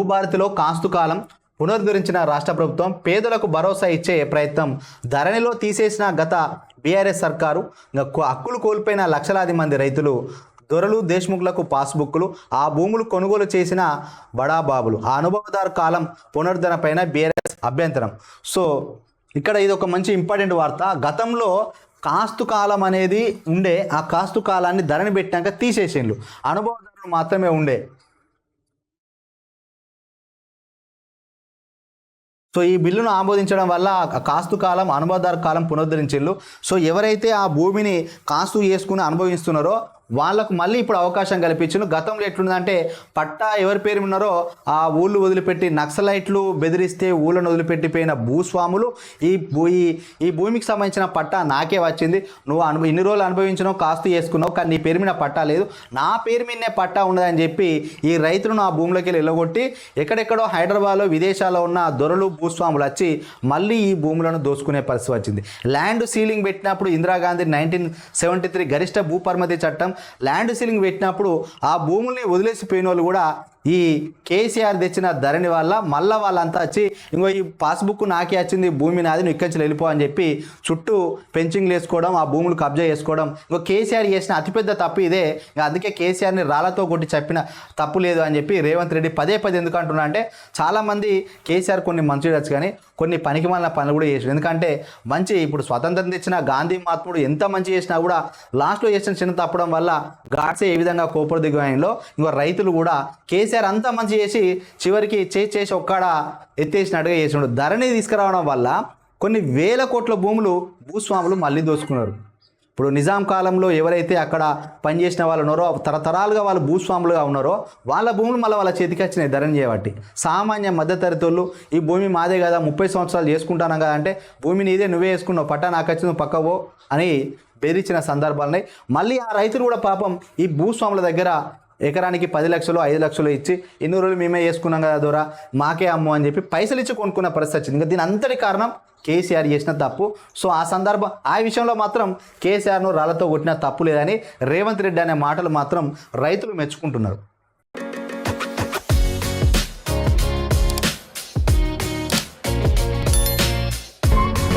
భూభారతిలో కాస్తుకాలం పునరుద్ధరించిన రాష్ట్ర ప్రభుత్వం పేదలకు భరోసా ఇచ్చే ప్రయత్నం ధరణిలో తీసేసిన గత బీఆర్ఎస్ సర్కారు హక్కులు కోల్పోయిన లక్షలాది మంది రైతులు దొరలు దేశ్ముఖులకు పాస్బుక్లు ఆ భూములు కొనుగోలు చేసిన బడాబాబులు ఆ అనుభవదారు కాలం పునరుద్ధరణ పైన బీఆర్ఎస్ అభ్యంతరం. సో ఇక్కడ ఇది ఒక మంచి ఇంపార్టెంట్ వార్త. గతంలో కాస్తు కాలం అనేది ఉండే ఆ కాస్తు కాలాన్ని ధరణి పెట్టాక తీసేసిండ్రు అనుభవదారులు మాత్రమే ఉండే. సో ఈ బిల్లును ఆమోదించడం వల్ల కాస్తు కాలం అనుభవదారు కాలం పునరుద్ధరించిళ్ళు సో ఎవరైతే ఆ భూమిని కాస్తు చేసుకుని అనుభవిస్తున్నారో వాళ్ళకు మళ్ళీ ఇప్పుడు అవకాశం కల్పించను. గతంలో ఎట్లుందంటే పట్టా ఎవరి పేరు ఉన్నారో ఆ ఊళ్ళు వదిలిపెట్టి నక్సలైట్లు బెదిరిస్తే ఊళ్ళను వదిలిపెట్టిపోయిన భూస్వాములు ఈ భూ ఈ- ఈ భూమికి సంబంధించిన పట్టా నాకే వచ్చింది. నువ్వు అను ఇన్ని రోజులు అనుభవించినావు కాస్తు చేసుకున్నావు కానీ నీ పేరు మీద పట్టా లేదు. నా పేరు మీదనే పట్టా ఉండదని చెప్పి ఈ రైతులను ఆ భూమిలోకి వెళ్ళి వెళ్ళగొట్టి ఎక్కడెక్కడో హైదరాబాద్లో విదేశాల్లో ఉన్న దొరలు భూస్వాములు వచ్చి మళ్ళీ ఈ భూములను దోసుకునే పరిస్థితి వచ్చింది. ల్యాండ్ సీలింగ్ పెట్టినప్పుడు ఇందిరాగాంధీ నైన్టీన్ సెవెంటీ త్రీ గరిష్ట భూపరిమితి చట్టం ల్యాండ్ సీలింగ్ పెట్టినప్పుడు ఆ భూముల్ని వదిలేసిపోయిన వాళ్ళు కూడా ఈ కేసీఆర్ తెచ్చిన ధరణి వల్ల మళ్ళీ వాళ్ళంతా వచ్చి ఇంకో ఈ పాస్బుక్ నాకే వచ్చింది భూమి నాది నువ్వు ఇక్కడి నుంచి వెళ్ళిపో అని చెప్పి చుట్టూ పెంచింగ్లు వేసుకోవడం ఆ భూములు కబ్జా చేసుకోవడం. ఇంకో కేసీఆర్ చేసిన అతిపెద్ద తప్పు ఇదే. ఇంకా అందుకే కేసీఆర్ని రాళ్ళతో కొట్టి చెప్పిన తప్పు లేదు అని చెప్పి రేవంత్ రెడ్డి పదే పదే ఎందుకు అంటున్నా అంటే చాలామంది కేసీఆర్ కొన్ని మంచి చేయొచ్చు కానీ కొన్ని పనికి మాలిన పనులు కూడా చేసాడు ఎందుకంటే మంచి ఇప్పుడు స్వతంత్రం తెచ్చిన గాంధీ మహాత్ముడు ఎంత మంచి చేసినా కూడా లాస్ట్లో చేసిన చిన్న తప్పడం వల్ల గాడ్సే ఏ విధంగా కోపడు దిగువలో ఇంకో రైతులు కూడా కేసీఆర్ అంతా మంచి చేసి చివరికి చేసి చేసి ఒక్కడ ఎత్తేసినట్టుగా చేసినాడు ధరణి తీసుకురావడం వల్ల కొన్ని వేల కోట్ల భూములు భూస్వాములు మళ్ళీ దోచుకున్నారు ఇప్పుడు నిజాం కాలంలో ఎవరైతే అక్కడ పనిచేసిన వాళ్ళు ఉన్నారో తరతరాలుగా వాళ్ళు భూస్వాములుగా ఉన్నారో వాళ్ళ భూములు మళ్ళీ వాళ్ళ చేతికి వచ్చినాయి ధరని చేయబట్టి. సామాన్య మధ్యతరగతి వాళ్ళు ఈ భూమి మాదే కదా ముప్పై సంవత్సరాలు చేసుకుంటాను కదా అంటే భూమి నీదే నువ్వే వేసుకున్నావు పట్టా నాకు వచ్చింది పక్కవో అని బెదిరించిన సందర్భాలున్నాయి. మళ్ళీ ఆ రైతులు కూడా పాపం ఈ భూస్వాముల దగ్గర ఎకరానికి పది లక్షలు ఐదు లక్షలు ఇచ్చి ఇన్ని రోజులు మేమే వేసుకున్నాం కదా దూరా మాకే అమ్ము అని చెప్పి పైసలు ఇచ్చి కొనుక్కున్న పరిస్థితి వచ్చింది. ఇంకా దీని అంతటి కారణం కేసీఆర్ చేసిన తప్పు. సో ఆ సందర్భం ఆ విషయంలో మాత్రం కేసీఆర్ను రాళ్ళతో కొట్టిన తప్పు లేదని రేవంత్ రెడ్డి అనే మాటలు మాత్రం రైతులు మెచ్చుకుంటున్నారు.